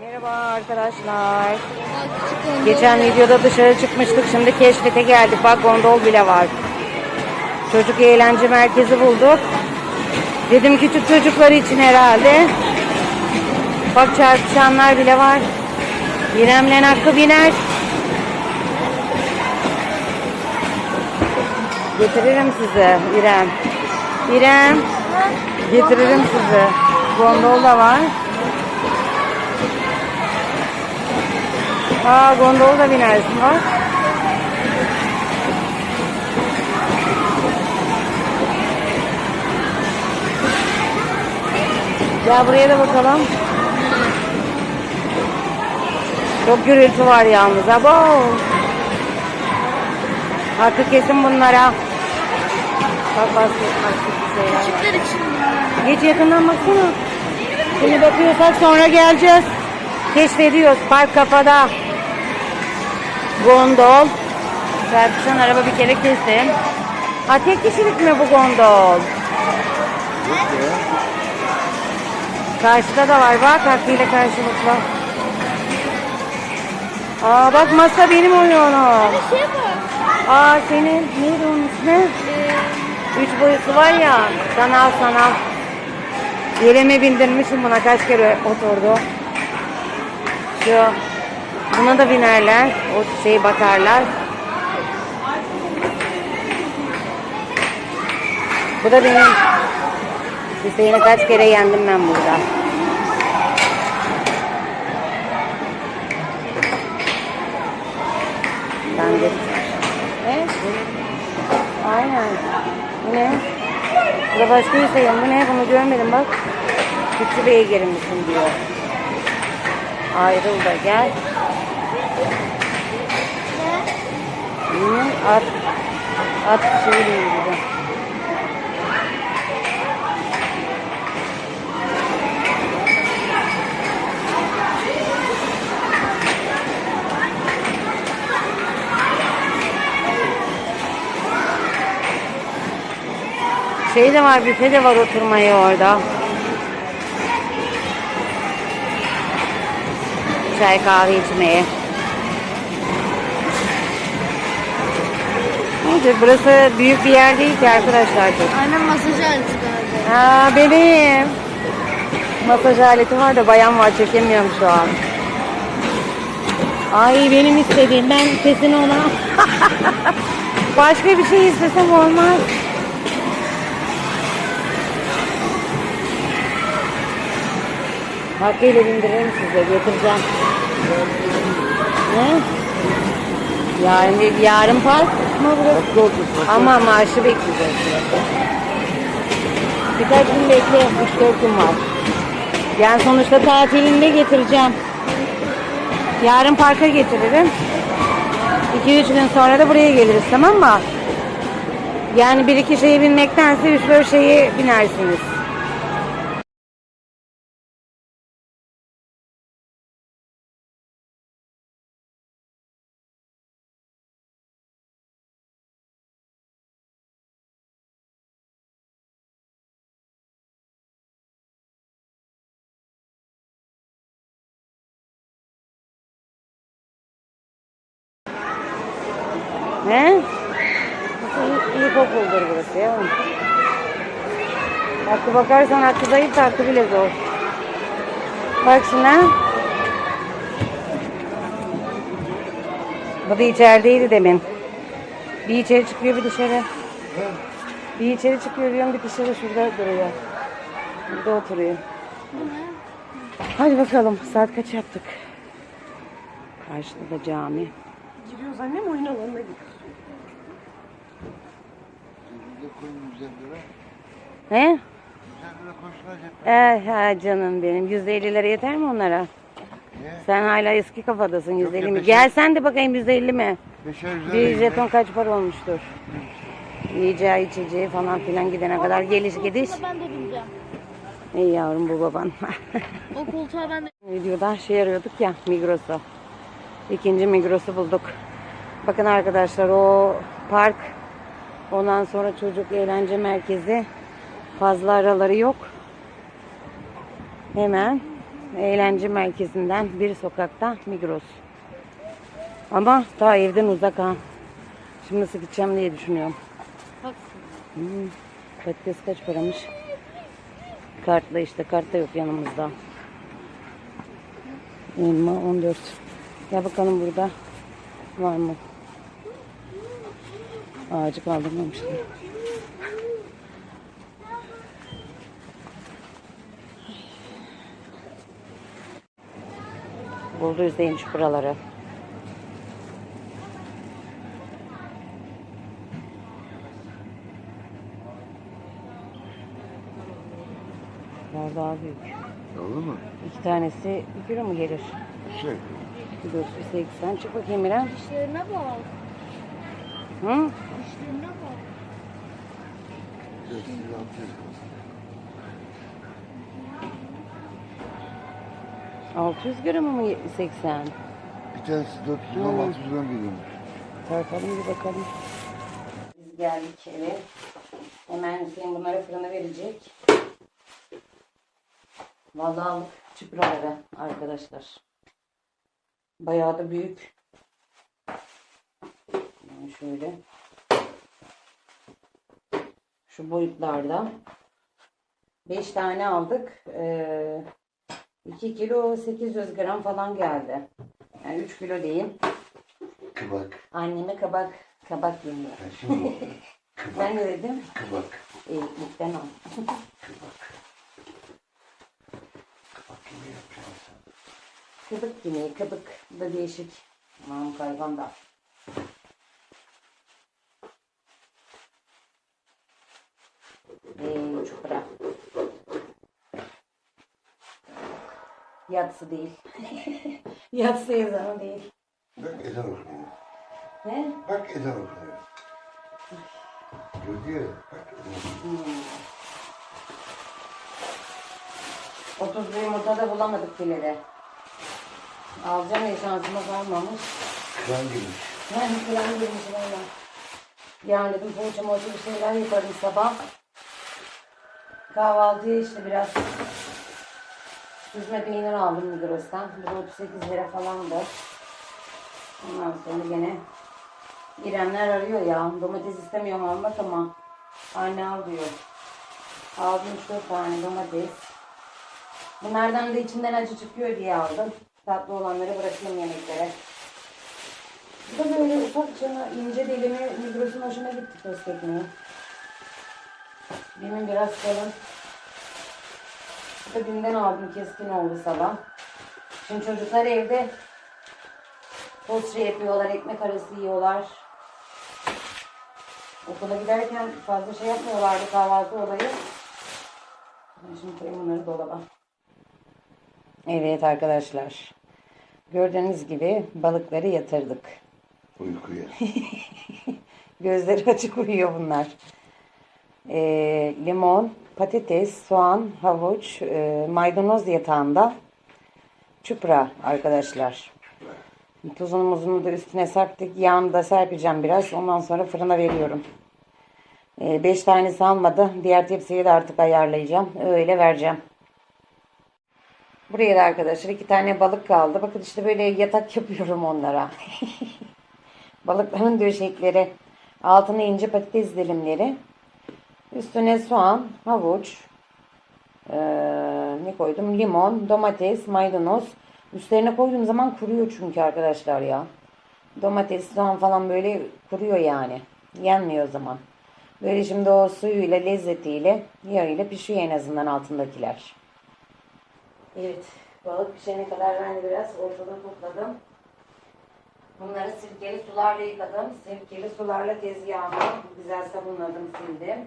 Merhaba arkadaşlar. Geçen videoda dışarı çıkmıştık. Şimdi keşfete geldik. Bak gondol bile var. Çocuk eğlence merkezi bulduk. Dedim küçük çocuklar için herhalde. Bak çarpışanlar bile var. İrem'le Hakkı biner. Getiririm size İrem. İrem. Getiririm size. Gondol da var. Aa gondol da binersin bak. Ya buraya da bakalım. Çok gürültü var yalnız. Abo. Hakkı kesin bunlara. Bak basket basket bir şeyler var. Geç yakından baksana. Şimdi bakıyorsak sonra geleceğiz. Keşfediyoruz. Park kafada. Gondol. Çarpışan araba bir kere kesin. Ha tek kişilik mi bu gondol? Karşıda da var bak hakkıyla karşılıklı. Aa bak masa benim oyunu. şey var. Aa senin neydi onun ismi? Ee, Üç boyutu var ya. Sanal sanal. Yerime bindirmişim buna kaç kere oturdu. Şu. Buna da binerler. O şey bakarlar. Bu da benim. Hüseyin'i kaç kere yendim ben burada. Ben de. Ne? Aynen. Bu ne? Bu da başka Hüseyin. Bu ne? Bunu görmedim bak. Küçük beygirim misin diyor. Ayrıl da gel. Hı, at. At şeyle ilgili. Şey de var, büfe de var oturmayı orada. Çay kahve içmeye. Neyse burası büyük bir yer değil ki arkadaşlar. Aynen masaj aleti galiba. Ha benim. Masaj aleti var da bayan var çekemiyorum şu an. Ay benim istediğim ben kesin ona. Başka bir şey istesem olmaz. Hakkıyla bindiririm size getireceğim. Ne? Yarın değil, yarın park mı burası? Ama maaşı bekleyeceğiz. Birkaç gün bekle, 3-4 gün var. Yani sonuçta tatilinde getireceğim. Yarın parka getiririm. 2-3 gün sonra da buraya geliriz tamam mı? Yani bir iki şeyi binmektense 3-4 şeyi binersiniz. Hakkı bakarsan hakkı zayıf hakkı bile zor. Bak şuna. Bu da içerideydi demin. Bir içeri çıkıyor bir dışarı. Bir içeri çıkıyor diyorum bir dışarı şurada duruyor. Burada oturuyor. Hadi bakalım saat kaç yaptık? Karşıda da cami. Giriyoruz annem oyun alanına He? 150 lira koşulacak. Eh ha canım benim. 150 lira yeter mi onlara? Niye? Sen hala eski kafadasın 150 mi? beşer- Gel sen de bakayım 150 mi? Beşer yüz Bir jeton kaç para olmuştur? Yiyeceği içeceği falan filan gidene kadar geliş gidiş. Ben de bineceğim. İyi yavrum bu baban. O koltuğa ben de Videoda şey arıyorduk ya Migros'u. İkinci Migros'u bulduk. Bakın arkadaşlar o park ondan sonra çocuk eğlence merkezi fazla araları yok. Hemen eğlence merkezinden bir sokakta Migros. Ama daha evden uzak ha. Şimdi nasıl gideceğim diye düşünüyorum. Hmm, patates kaç paramış? Kartla işte kartta yok yanımızda. Elma 14. Ya bakalım burada var mı? Ağacı kaldırmamışlar. Buldu şu buraları. Bunlar daha büyük. Olur mu? İki tanesi bir kilo mu gelir? Şey. Kilosu 80. Çık bakayım İrem. Dişlerine bak. Hı? Dişlerine bak. Siz yapıyorsunuz. 600 gram mı 80? Bir tanesi 400 gram 600 gram geliyormuş. Tartalım bir bakalım. Biz geldik eve. Hemen Hüseyin bunları fırına verecek. Vallahi aldık arkadaşlar. Bayağı da büyük. Yani şöyle. Şu boyutlarda. 5 tane aldık. Ee, 2 kilo 800 gram falan geldi. Yani 3 kilo diyeyim. Kıbak. Anneme kabak kabak yemiyor. Ha, şimdi oldu. Ben ne dedim? Kıbak. Eğitimlikten al. Gibi yapacaksın sen. Kıbık yemeği. Bu da değişik. Aman kaygan da. Ee, çupra. Yatsı değil. Yatsı yazanı değil. Bak ezan okunuyor. Ne? Bak ezan okunuyor. Gördü ya. Bak ezan okunuyor. Hmm. 30 yumurta da bulamadık filede. Alacağım diye şansıma kalmamış. Kıran girmiş. Ben falan girmiş valla. Yani dedim poğaça moğaça bir şeyler yaparım sabah. Kahvaltıya işte biraz süzme peynir aldım Migros'tan. Bu da 38 lira falandı. Ondan sonra gene İremler arıyor ya. Domates istemiyorum almak ama anne al diyor. Aldım 3-4 tane domates. Bunlardan da içinden acı çıkıyor diye aldım. Tatlı olanları bırakayım yemeklere. Bu da böyle ufak çana ince dilimi Migros'un hoşuna gitti tost ekmeği. Benim biraz kalın. Bu da günden aldım keskin oldu sabah. Şimdi çocuklar evde tost şey yapıyorlar, ekmek arası yiyorlar. Okula giderken fazla şey yapmıyorlardı kahvaltı olayı. Şimdi koyayım bunları dolaba. Evet arkadaşlar. Gördüğünüz gibi balıkları yatırdık. Uykuya. Gözleri açık uyuyor bunlar. Ee, limon, patates, soğan, havuç, e, maydanoz yatağında çupra arkadaşlar. Tuzunu muzunu da üstüne serptik. Yağını da serpeceğim biraz. Ondan sonra fırına veriyorum. 5 tanesi almadı. Diğer tepsiyi de artık ayarlayacağım. Öyle vereceğim. Buraya da arkadaşlar iki tane balık kaldı. Bakın işte böyle yatak yapıyorum onlara. Balıkların döşekleri. Altına ince patates dilimleri. Üstüne soğan, havuç, eee, ne koydum? Limon, domates, maydanoz. Üstlerine koyduğum zaman kuruyor çünkü arkadaşlar ya. Domates, soğan falan böyle kuruyor yani. Yenmiyor o zaman. Böyle şimdi o suyuyla, lezzetiyle, yağıyla pişiyor en azından altındakiler. Evet, balık pişene kadar ben de biraz ortadan topladım. Bunları sirkeli sularla yıkadım. Sirkeli sularla tezgahımı güzel sabunladım, sildim.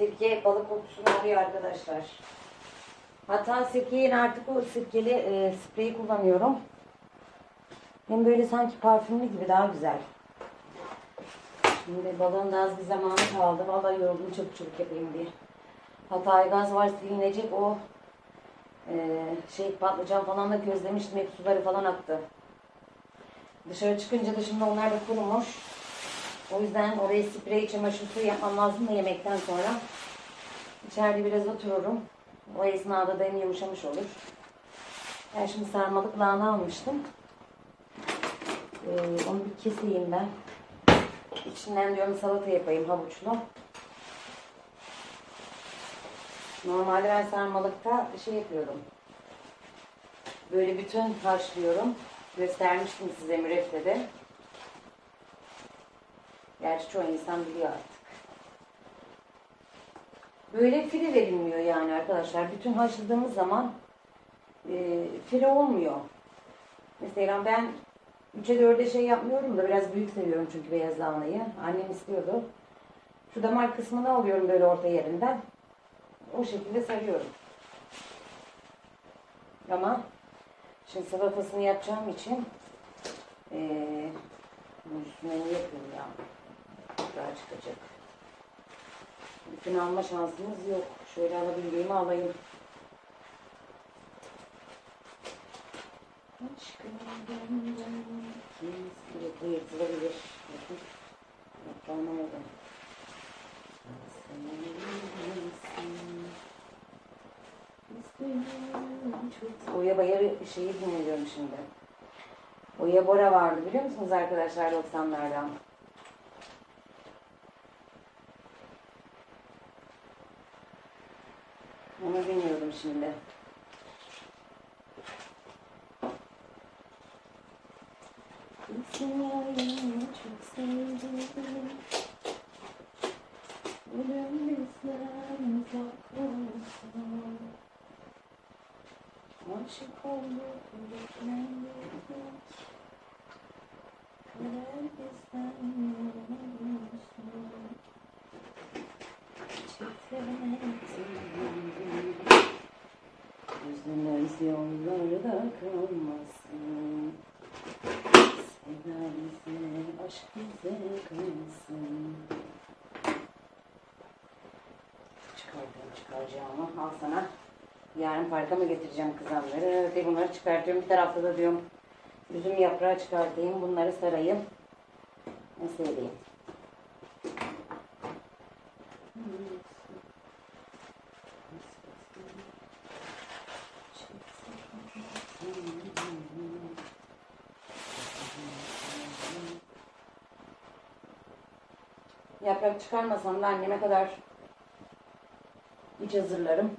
Sirke balık kokusunu alıyor arkadaşlar. Hatta sirkeyin artık o sirkeli e, spreyi kullanıyorum. Hem böyle sanki parfümlü gibi daha güzel. Şimdi balığın da az bir zamanı kaldı. Vallahi yoruldum çabuk çabuk yapayım diye. Hatta gaz var silinecek o e, şey patlıcan falan da közlemiştim. Hep suları falan aktı. Dışarı çıkınca da şimdi onlar da kurumuş. O yüzden oraya sprey çamaşır suyu yapmam lazım da yemekten sonra. İçeride biraz otururum. O esnada da hem yumuşamış olur. Ben şimdi sarmalık lahana almıştım. Ee, onu bir keseyim ben. İçinden diyorum salata yapayım havuçlu. Normalde ben sarmalıkta şey yapıyorum. Böyle bütün haşlıyorum. Göstermiştim size müreftede. Gerçi çoğu insan biliyor artık. Böyle file verilmiyor yani arkadaşlar. Bütün haşladığımız zaman e, file olmuyor. Mesela ben 3'e 4'e şey yapmıyorum da biraz büyük seviyorum çünkü beyaz lahanayı. Annem istiyordu. Şu damar kısmını alıyorum böyle orta yerinden. O şekilde sarıyorum. Ama şimdi salatasını yapacağım için bunun üstüne ne yapayım ya? Daha çıkacak. Bütün alma şansımız yok. Şöyle alabildiğimi alayım. Aşkım benden kimse yırtılabilir. Bakın. Bayar'ı şeyi dinliyorum şimdi. Oya Bora vardı biliyor musunuz arkadaşlar 90'lardan? Onu şimdi. Seni çok sevdim. Ölüm bizden uzak olsun. Aşık olduk, beklendik. Kader bizden olsun. Üzülmez kalmasın. Sevda bize, aşk bize kalmasın Çıkardım çıkaracağımı. Al sana. Yarın parka mı getireceğim kızanları? De bunları çıkartıyorum bir tarafta da diyorum Üzüm yaprağı çıkartayım bunları sarayım. Nasıl edeyim Yaprak çıkarmasam da anneme kadar iç hazırlarım.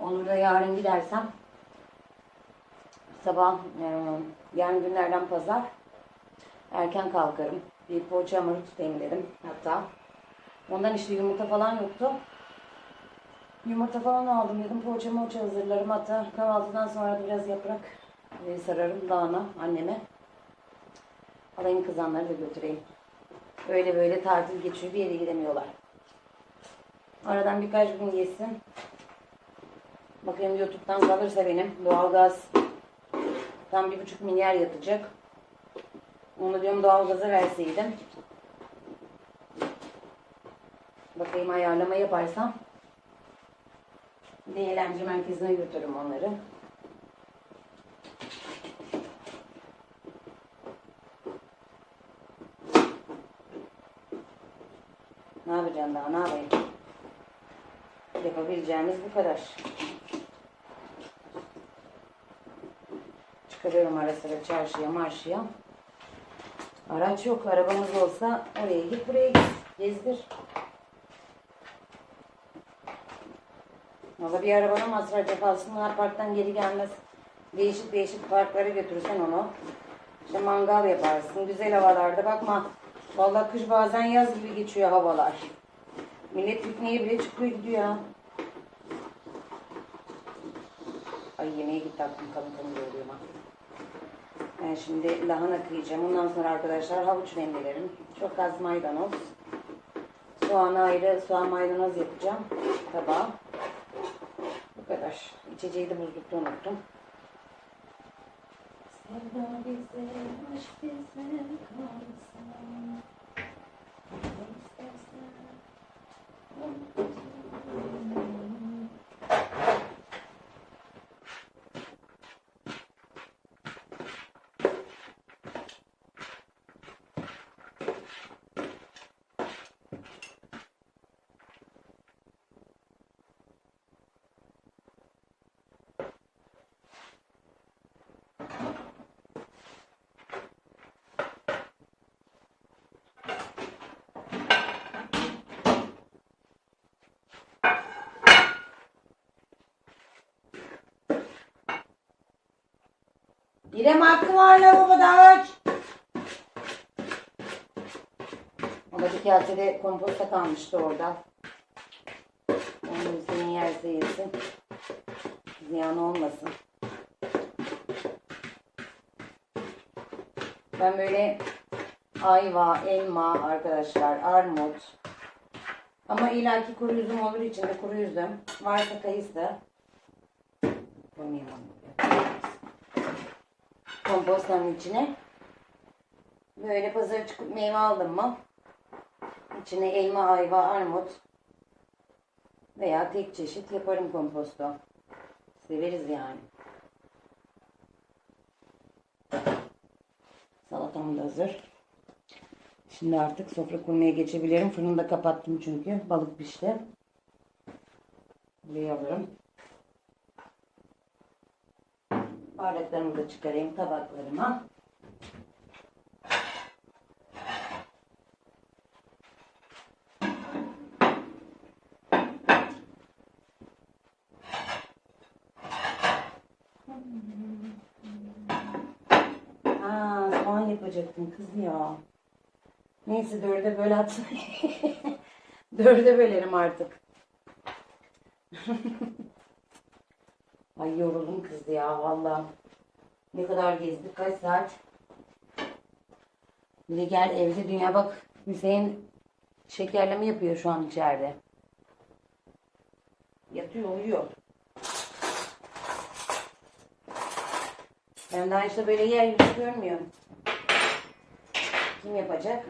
Onu da yarın gidersem sabah e, yarın günlerden pazar erken kalkarım. Bir poğaça hamuru tutayım dedim hatta. Ondan işte yumurta falan yoktu. Yumurta falan aldım dedim. Poğaça moğaça hazırlarım. Hatta kahvaltıdan sonra da biraz yaprak e, sararım dağına anneme. Alayım kızanları da götüreyim. Öyle böyle tatil geçiyor. Bir yere gidemiyorlar. Aradan birkaç gün geçsin. Bakayım YouTube'dan kalırsa benim doğalgaz tam bir buçuk milyar yatacak. Onu diyorum doğalgaza verseydim. Bakayım ayarlama yaparsam bir de eğlence merkezine götürürüm onları. Ne yapacağım daha ne yapayım? Yapabileceğimiz bu kadar. Çıkarıyorum ara sıra çarşıya marşıya. Araç yok. Arabamız olsa oraya git buraya git. Gezdir. Valla bir arabanın masraf cefasını parktan geri gelmez. Değişik değişik parklara götürürsen onu. İşte mangal yaparsın. Güzel havalarda bakma. Vallahi kış bazen yaz gibi geçiyor havalar. Millet pikniğe bile çıkıyor gidiyor. Ay yemeğe gitti aklım kalın kalın ha. Ben şimdi lahana kıyacağım. Ondan sonra arkadaşlar havuç rendelerim. Çok az maydanoz. Soğan ayrı, soğan maydanoz yapacağım. Tabağa. Bu kadar. İçeceği de buzlukta unuttum. Sevda bize, aşk bize kalsın. Ne. İrem hakkı var lavaboda aç. Da bir kasede komposta kalmıştı orada. Onu senin yerse yesin. Ziyan olmasın. Ben böyle ayva, elma arkadaşlar, armut. Ama ilaki kuru üzüm olur içinde kuru üzüm. Varsa kayısı. Onu buraya. Kompostanın içine. Böyle pazara çıkıp meyve aldım mı? İçine elma, ayva, armut veya tek çeşit yaparım komposto. Severiz yani. Salatam da hazır. Şimdi artık sofra kurmaya geçebilirim. Fırını da kapattım çünkü. Balık pişti. Buraya alırım. Bardaklarımı da çıkarayım tabaklarıma. Aa, soğan yapacaktım kız ya. Neyse dörde böl atsın. dörde bölerim artık. Ay yoruldum kız ya valla. Ne kadar gezdik kaç saat. Bir de gel evde dünya bak Hüseyin şekerleme yapıyor şu an içeride. Yatıyor uyuyor. Ben daha işte böyle yer yüzü görmüyorum. Kim yapacak?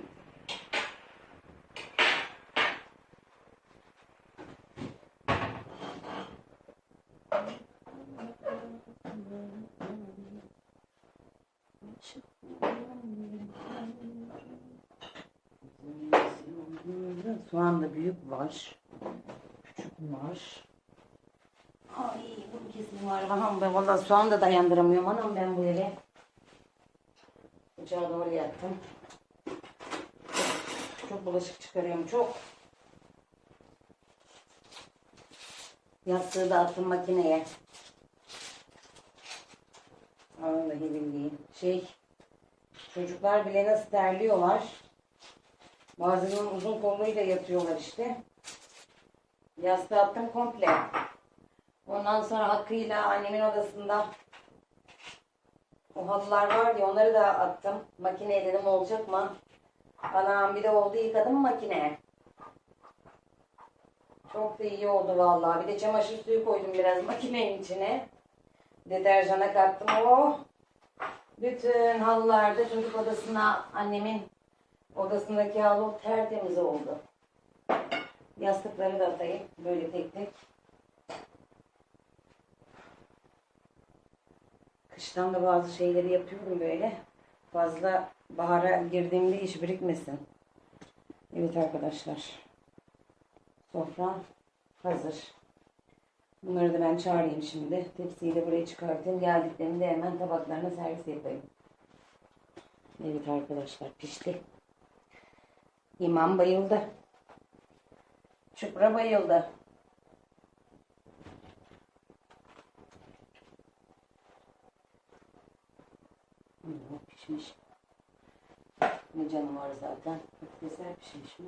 Soğan da büyük var. Küçük var. Ay bu kesin var. Anam ben valla soğan da dayandıramıyorum. Anam ben bu eve. Ocağa doğru yattım. Çok, çok bulaşık çıkarıyorum. Çok. Yastığı da attım makineye. Vallahi billahi. Şey, çocuklar bile nasıl terliyorlar. Bazen uzun kolluyla yatıyorlar işte. Yastığı attım komple. Ondan sonra Hakkı'yla annemin odasında o halılar var ya onları da attım. Makineye dedim olacak mı? Anam bir de oldu yıkadım makineye. Çok da iyi oldu vallahi. Bir de çamaşır suyu koydum biraz makinenin içine. Deterjana kattım. Oh! Bütün halılarda çocuk odasına annemin odasındaki halı tertemiz oldu. Yastıkları da atayım böyle tek tek. Kıştan da bazı şeyleri yapıyorum böyle. Fazla bahara girdiğimde iş birikmesin. Evet arkadaşlar. Sofra hazır. Bunları da ben çağırayım şimdi. Tepsiyi de buraya çıkartayım. Geldiklerinde hemen tabaklarına servis yapayım. Evet arkadaşlar pişti. İmam bayıldı. Şüpra bayıldı. Hmm, pişmiş. Ne canı var zaten. Patatesler pişmiş mi?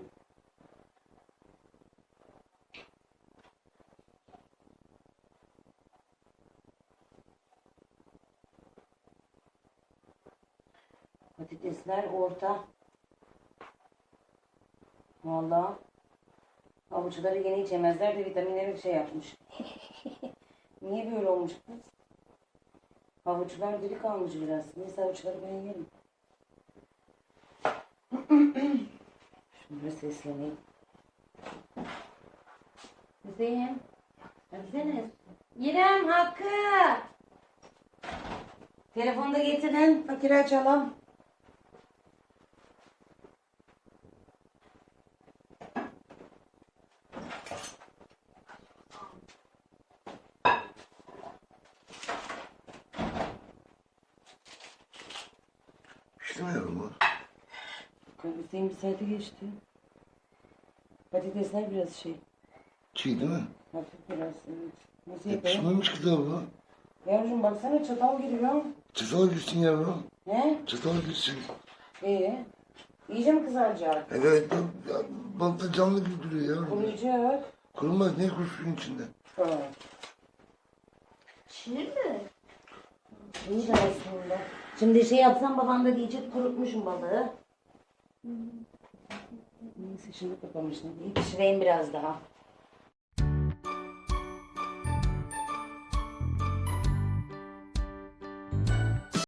Patatesler orta. Vallahi avuçları yeni içemezler de vitaminleri bir şey yapmış. Niye böyle olmuş kız? Havuçlar diri kalmış biraz. Neyse havuçları ben yerim. Şunları sesleneyim. Hüseyin. Hüseyin. İrem Hakkı. Telefonda getirin. Fakiri açalım. İstemiyorum mu? Hüseyin bir saate geçti. Patatesler biraz şey. Çiğ değil mi? Hafif biraz. Evet. Nasıl E, yapayım? pişmemiş ki daha bu. Yavrucuğum baksana çatal giriyor. Çatal gitsin yavrum. Ne? Çatal gitsin. İyi. İyice mi kızaracak? Evet bak, ya, balıkta canlı gibi duruyor yavrum. Kuruyacak. Kurumaz ne kursun içinde. Ha. Çiğ mi? İyi de aslında. Şimdi şey yapsam babam da diyecek kurutmuşum balığı. Neyse şimdi kapamışım. Pişireyim biraz daha.